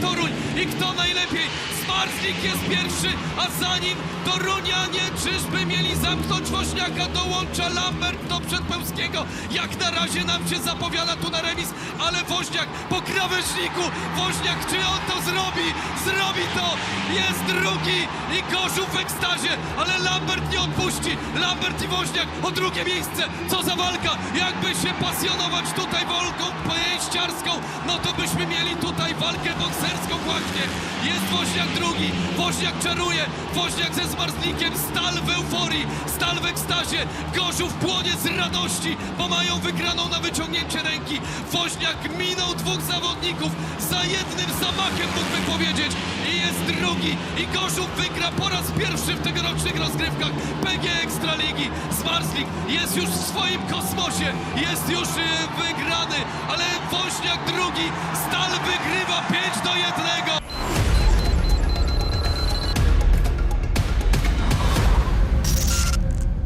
Toruń i kto najlepiej? Zmarzlik jest pierwszy, a za nim Torunianie czyżby mieli zamknąć Woźniaka? Dołącza Lambert do Przedpełskiego. Jak na razie nam się zapowiada tu na remis, ale Woźniak po krawężniku. Woźniak, czy on to zrobi? Zrobi to! Jest drugi i Gorzów w ekstazie, ale Lambert nie odpuści. Lambert i Woźniak o drugie miejsce. Co za walka! Jakby się pasjonować tutaj no to byśmy mieli tutaj walkę bokserską właśnie. Jest Woźniak drugi, Woźniak czaruje, Woźniak ze Zmarzlikiem, Stal w euforii, Stal w ekstazie, Gorzów płonie z radości, bo mają wygraną na wyciągnięcie ręki. Woźniak minął dwóch zawodników za jednym zamachem, mógłby powiedzieć. I jest drugi i Gorzów wygra po raz pierwszy w tegorocznych rozgrywkach PG Ekstraligi. Zmarzlik jest już w swoim kosmosie, jest już e, wygrany, ale Woźniak drugi, Stal wygrywa 5 do 1.